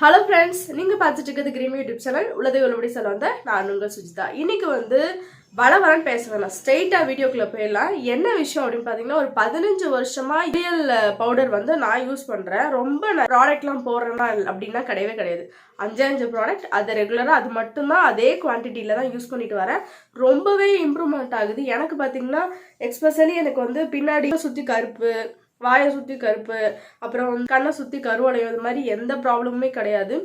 Hello friends நீங்கள் பார்த்துட்டு இருக்கிறது கிரீமி யூடியூப் சேனல் உலதை உள்ளபடி சொல்ல வந்த நான் உங்கள் சுஜிதா. இன்னைக்கு வந்து வள வரன்னு பேச வேணாம் ஸ்ட்ரெயிட்டாக வீடியோக்குள்ளே போயிடலாம். என்ன விஷயம் அப்படின்னு பார்த்தீங்கன்னா ஒரு பதினஞ்சு வருஷமாக இயல் பவுடர் வந்து நான் யூஸ் பண்ணுறேன் ரொம்ப ப்ராடக்ட்லாம் போடுறேன்னா அப்படின்னா கிடையவே கிடையாது. அஞ்சு அஞ்சு ப்ராடக்ட் அது ரெகுலராக அது மட்டும்தான் அதே குவான்டிட்டியில் தான் யூஸ் பண்ணிட்டு வரேன். ரொம்பவே இம்ப்ரூவ்மெண்ட் ஆகுது. எனக்கு பார்த்தீங்கன்னா எக்ஸ்பெஷலி எனக்கு வந்து பின்னாடி சுற்றி கருப்பு வாயை சுற்றி கருப்பு அப்புறம் கண்ணை சுற்றி கருவளையம் இது மாதிரி எந்த ப்ராப்ளமுமே கிடையாது.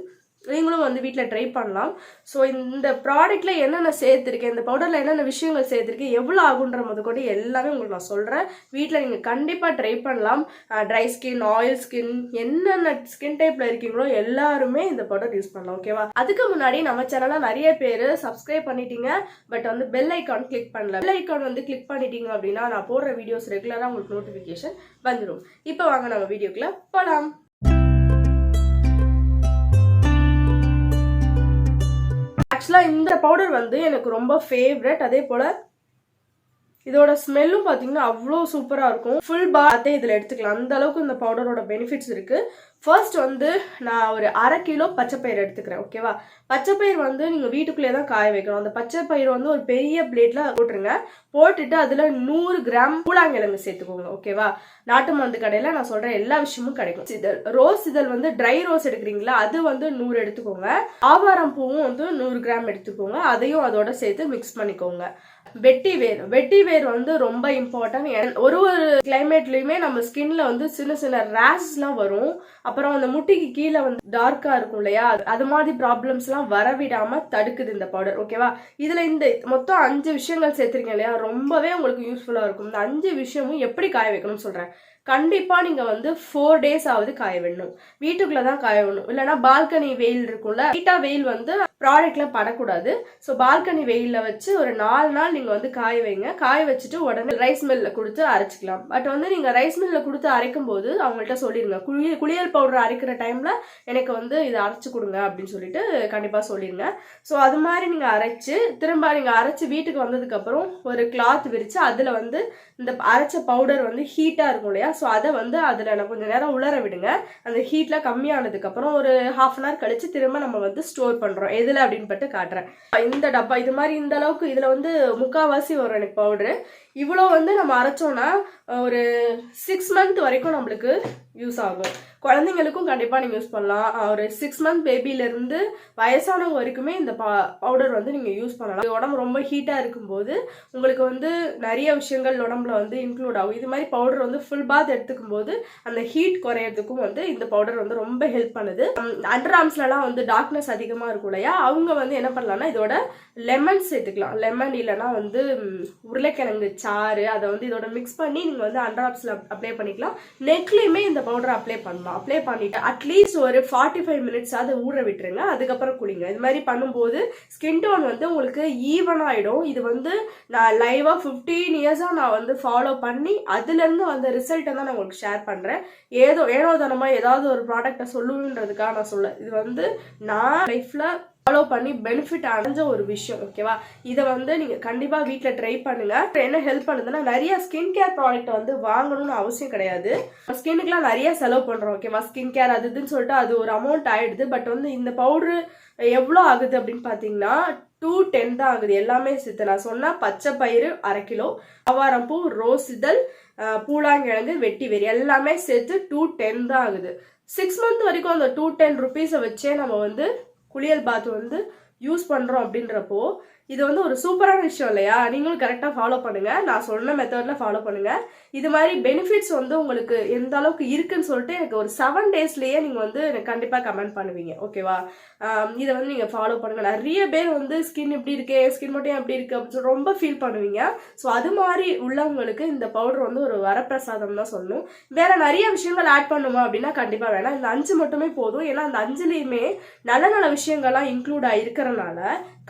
நீங்களும் வந்து வீட்டில் ட்ரை பண்ணலாம். ஸோ இந்த ப்ராடக்ட்டில் என்னென்ன சேர்த்துருக்கேன் இந்த பவுடரில் என்னென்ன விஷயங்கள் சேர்த்துருக்கேன் எவ்வளோ ஆகுன்ற கொண்டு எல்லாமே உங்களுக்கு நான் சொல்கிறேன் வீட்டில் நீங்கள் கண்டிப்பாக ட்ரை பண்ணலாம். ட்ரை ஸ்கின் ஆயில் ஸ்கின் என்னென்ன ஸ்கின் டைப்பில் இருக்கீங்களோ எல்லாருமே இந்த பவுடர் யூஸ் பண்ணலாம் ஓகேவா அதுக்கு முன்னாடி நம்ம சேனலில் நிறைய பேர் சப்ஸ்கிரைப் பண்ணிட்டீங்க பட் வந்து பெல் ஐக்கான் கிளிக் பண்ணல. பெல் ஐக்கான் வந்து கிளிக் பண்ணிட்டீங்க அப்படின்னா நான் போடுற வீடியோஸ் ரெகுலராக உங்களுக்கு நோட்டிஃபிகேஷன் வந்துடும் இப்போ வாங்க நம்ம வீடியோக்குள்ளே போகலாம் ஆக்சுவலாக இந்த பவுடர் வந்து எனக்கு ரொம்ப ஃபேவரட் அதே போல் இதோட ஸ்மெல்லும் பார்த்தீங்கன்னா அவ்வளோ சூப்பராக இருக்கும். ஃபுல் பாத்தே இதில் எடுத்துக்கலாம். அந்த அளவுக்கு இந்த பவுடரோட பெனிஃபிட்ஸ் இருக்குது ஃபர்ஸ்ட் வந்து நான் ஒரு அரை கிலோ பச்சைப்பயிர் எடுத்துக்கிறேன் ஓகேவா பச்சைப்பயிர் வந்து நீங்கள் வீட்டுக்குள்ளே தான் காய வைக்கணும். அந்த பச்சைப்பயிர் வந்து ஒரு பெரிய பிளேட்டில் போட்டுருங்க. போட்டுட்டு அதில் நூறு கிராம் கூழாங்கிழங்கு சேர்த்துக்கோங்க ஓகேவா நாட்டு மருந்து கடையில் நான் சொல்கிற எல்லா விஷயமும் கிடைக்கும். இதழ் ரோஸ் இதழ் வந்து ட்ரை ரோஸ் எடுக்கிறீங்களா? அது வந்து நூறு எடுத்துக்கோங்க. ஆவாரம் பூவும் வந்து நூறு கிராம் எடுத்துக்கோங்க. அதையும் அதோட சேர்த்து மிக்ஸ் பண்ணிக்கோங்க. வெட்டி வேர் வெட்டி வேர் வந்து ரொம்ப இம்பார்ட்டன்ட் ஒரு ஒரு கிளைமேட்லயுமே நம்ம ஸ்கின்ல வந்து சின்ன சின்ன ரேஷ்லாம் வரும். அப்புறம் அந்த முட்டிக்கு கீழே வந்து டார்க்கா இருக்கும் இல்லையா? அது- மாதிரி ப்ராப்ளம்ஸ் எல்லாம் வரவிடாம தடுக்குது இந்த பவுடர் ஓகேவா இதுல இந்த மொத்தம் அஞ்சு விஷயங்கள் சேர்த்துருக்கீங்க இல்லையா? ரொம்பவே உங்களுக்கு யூஸ்ஃபுல்லா இருக்கும். இந்த அஞ்சு விஷயமும் எப்படி காய வைக்கணும்னு சொல்றேன். கண்டிப்பாக நீங்கள் வந்து ஃபோர் டேஸ் ஆகுது காய விடணும். வீட்டுக்குள்ளே தான் காய விடணும். இல்லைன்னா பால்கனி வெயில் இருக்கும்ல ஹீட்டாக வெயில் வந்து ப்ராடக்ட்ல படக்கூடாது. ஸோ பால்கனி வெயிலில் வச்சு ஒரு நாலு நாள் நீங்கள் வந்து காய வைங்க. காய வச்சுட்டு உடனே ரைஸ் மில்லில் கொடுத்து அரைச்சிக்கலாம். பட் வந்து நீங்கள் ரைஸ் மில்லில் கொடுத்து அரைக்கும் போது அவங்கள்ட்ட சொல்லிடுங்க குளியல் குளியல் பவுடர் அரைக்கிற டைமில் எனக்கு வந்து இதை அரைச்சி கொடுங்க அப்படின்னு சொல்லிட்டு கண்டிப்பாக சொல்லிடுங்க ஸோ அது மாதிரி நீங்கள் அரைச்சு திரும்ப நீங்கள் அரைச்சி வீட்டுக்கு வந்ததுக்கப்புறம் ஒரு கிளாத் விரித்து அதில் வந்து இந்த அரைச்ச பவுடர் வந்து ஹீட்டாக இருக்கும் இல்லையா? ஸோ அதை வந்து அதுல நான் கொஞ்சம் நேரம் உலர விடுங்க. அந்த ஹீட்லாம் கம்மியானதுக்கு அப்புறம் ஒரு ஹாஃப் அன் ஹவர் கழிச்சு திரும்ப நம்ம வந்து ஸ்டோர் பண்றோம். எதுல அப்படின்னு பட்டு காட்டுறேன். இந்த டப்பா இது மாதிரி இந்த அளவுக்கு இதுல வந்து முக்காவாசி வரும் எனக்கு பவுடரு இவ்வளோ வந்து நம்ம அரைச்சோன்னா ஒரு சிக்ஸ் மந்த் வரைக்கும் நம்மளுக்கு யூஸ் ஆகும். குழந்தைங்களுக்கும் கண்டிப்பாக நீங்கள் யூஸ் பண்ணலாம். ஒரு சிக்ஸ் மந்த் பேபியிலேருந்து வயசானவங்க வரைக்குமே இந்த பா பவுடர் வந்து நீங்கள் யூஸ் பண்ணலாம். உடம்பு ரொம்ப ஹீட்டாக இருக்கும்போது உங்களுக்கு வந்து நிறைய விஷயங்கள் உடம்புல வந்து இன்க்ளூட் ஆகும். இது மாதிரி பவுடர் வந்து ஃபுல் பாத் எடுத்துக்கும் போது அந்த ஹீட் குறையிறதுக்கும் வந்து இந்த பவுடர் வந்து ரொம்ப ஹெல்ப் பண்ணுது. அண்டர் ஆர்ம்ஸ்லலாம் வந்து டார்க்னஸ் அதிகமாக இருக்கும் இல்லையா? அவங்க வந்து என்ன பண்ணலாம்னா இதோட லெமன் சேர்த்துக்கலாம். லெமன் இல்லைன்னா வந்து உருளைக்கிழங்கு சாறு அதை வந்து இதோட மிக்ஸ் பண்ணி நீங்கள் வந்து அண்டர் அப்ளை பண்ணிக்கலாம். நெக்லையுமே இந்த பவுடர் அப்ளை பண்ணலாம். அப்ளை பண்ணிட்டு அட்லீஸ்ட் ஒரு ஃபார்ட்டி ஃபைவ் மினிட்ஸ் அதை ஊற விட்டுருங்க. அதுக்கப்புறம் குளிங்க. இது மாதிரி பண்ணும்போது ஸ்கின் டோன் வந்து உங்களுக்கு ஈவன் ஆகிடும் இது வந்து நான் லைவாக ஃபிஃப்டீன் இயர்ஸாக நான் வந்து ஃபாலோ பண்ணி அதுலேருந்து வந்த ரிசல்ட்டை தான் நான் உங்களுக்கு ஷேர் பண்ணுறேன் ஏதோ ஏனோ தானமாக ஏதாவது ஒரு ப்ராடக்டை சொல்லுன்றதுக்காக நான் சொல்ல இது வந்து நான் லைஃப்பில் ஃபாலோ பண்ணி பெனிஃபிட் அடைஞ்ச ஒரு விஷயம் ஓகேவா இதை வந்து நீங்கள் கண்டிப்பாக வீட்டில் ட்ரை பண்ணுங்க. என்ன ஹெல்ப் பண்ணுதுன்னா நிறைய ஸ்கின் கேர் ப்ராடக்ட் வந்து வாங்கணும்னு அவசியம் கிடையாது. ஸ்கின்னுக்குலாம் நிறைய செலவு பண்ணுறோம் ஓகேவா ஸ்கின் கேர் அது இதுன்னு சொல்லிட்டு அது ஒரு அமௌண்ட் ஆயிடுது. பட் வந்து இந்த பவுடரு எவ்வளோ ஆகுது அப்படின்னு பார்த்தீங்கன்னா டூ டென் தான் ஆகுது. எல்லாமே சேர்த்து நான் சொன்னால் பச்சை பயிறு அரை கிலோ ஆவாரம்பூ ரோஸ் இதழ் பூலாங்கிழங்கு வெட்டி வெறி எல்லாமே சேர்த்து டூ டென் தான் ஆகுது. சிக்ஸ் மந்த் வரைக்கும் அந்த டூ டென் ருபீஸை வச்சே நம்ம வந்து குளியல் பாத் வந்து யூஸ் பண்ணுறோம் அப்படின்றப்போ இது வந்து ஒரு சூப்பரான விஷயம் இல்லையா? நீங்களும் கரெக்டாக ஃபாலோ பண்ணுங்கள் நான் சொன்ன மெத்தடில் ஃபாலோ பண்ணுங்கள் இது மாதிரி பெனிஃபிட்ஸ் வந்து உங்களுக்கு எந்த அளவுக்கு இருக்குன்னு சொல்லிட்டு எனக்கு ஒரு செவன் டேஸ்லேயே நீங்கள் வந்து எனக்கு கண்டிப்பாக கமெண்ட் பண்ணுவீங்க. ஓகேவா இதை வந்து நீங்கள் ஃபாலோ பண்ணுங்கள் நிறைய பேர் வந்து ஸ்கின் இப்படி இருக்கு ஸ்கின் மட்டும் எப்படி இருக்குது அப்படின்னு சொல்லி ரொம்ப ஃபீல் பண்ணுவீங்க. ஸோ அது மாதிரி உள்ளவங்களுக்கு இந்த பவுடர் வந்து ஒரு வரப்பிரசாதம் தான் சொல்லணும். வேறு நிறைய விஷயங்கள் ஆட் பண்ணுமா அப்படின்னா கண்டிப்பாக வேணாம். இந்த அஞ்சு மட்டுமே போதும். ஏன்னா அந்த அஞ்சுலேயுமே நல்ல நல்ல விஷயங்கள்லாம் இன்க்ளூட் ஆகிருக்கிறனால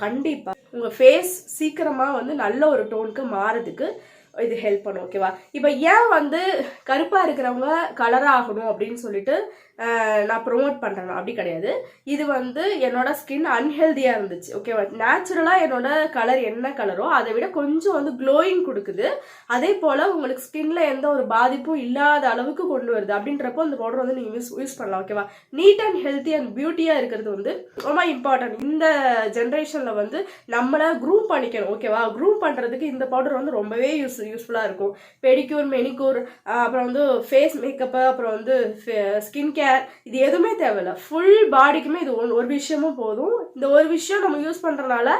கண்டிப்பாக உங்கள் ஃபேஸ் சீக்கிரமாக வந்து நல்ல ஒரு டோனுக்கு மாறதுக்கு இது ஹெல்ப் பண்ணும் ஓகேவா இப்போ ஏன் வந்து கருப்பாக இருக்கிறவங்க கலராகணும் அப்படின்னு சொல்லிட்டு நான் ப்ரொமோட் பண்ணுறேன் அப்படி கிடையாது. இது வந்து என்னோட ஸ்கின் அன்ஹெல்தியாக இருந்துச்சு. ஓகேவா நேச்சுரலாக என்னோட கலர் என்ன கலரோ அதை விட கொஞ்சம் வந்து க்ளோயிங் கொடுக்குது. அதே போல் உங்களுக்கு ஸ்கின்ல எந்த ஒரு பாதிப்பும் இல்லாத அளவுக்கு கொண்டு வருது. அப்படின்றப்போ அந்த பவுடர் வந்து நீங்கள் யூஸ் யூஸ் பண்ணலாம். ஓகேவா நீட் அண்ட் ஹெல்த்தி அண்ட் பியூட்டியாக இருக்கிறது வந்து ரொம்ப இம்பார்ட்டன்ட் இந்த ஜென்ரேஷனில் வந்து நம்மளை க்ரூம் பண்ணிக்கணும். ஓகேவா க்ரூம் பண்ணுறதுக்கு இந்த பவுடர் வந்து ரொம்பவே யூஸ் யூஸ்ஃபுல்லாக இருக்கும். பெடிக்யூர் மெனிக்யூர் அப்புறம் வந்து ஃபேஸ் மேக்கப்பு அப்புறம் வந்து ஸ்கின் கேர் இது எதுவுமே தேவையில்ல. ஃபுல் பாடிக்குமே இது ஒன் ஒரு விஷயமும் போதும். இந்த ஒரு விஷயம் நம்ம யூஸ் பண்ணுறனால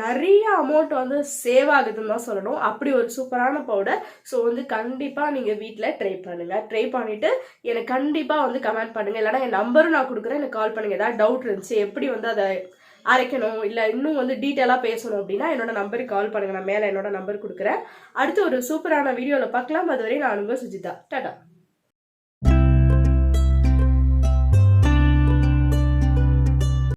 நிறைய அமௌண்ட் வந்து சேவ் ஆகுதுன்னு தான் சொல்லணும். அப்படி ஒரு சூப்பரான பவுடர் ஸோ வந்து கண்டிப்பாக நீங்கள் வீட்டில் ட்ரை பண்ணுங்கள் ட்ரை பண்ணிவிட்டு எனக்கு கண்டிப்பாக வந்து கமெண்ட் பண்ணுங்கள் இல்லைனா என் நம்பரும் நான் கொடுக்குறேன். எனக்கு கால் பண்ணுங்கள் ஏதாவது டவுட் இருந்துச்சு எப்படி வந்து அதை அரைக்கணும்? இல்லை இன்னும் வந்து டீட்டெயிலாக பேசணும் அப்படின்னா என்னோட நம்பருக்கு கால் பண்ணுங்கள் நான் மேலே என்னோட நம்பர் கொடுக்குறேன். அடுத்து ஒரு சூப்பரான வீடியோவில் பார்க்கலாம். அதுவரை நான் அனுபவ சுஜிதா. டாடா.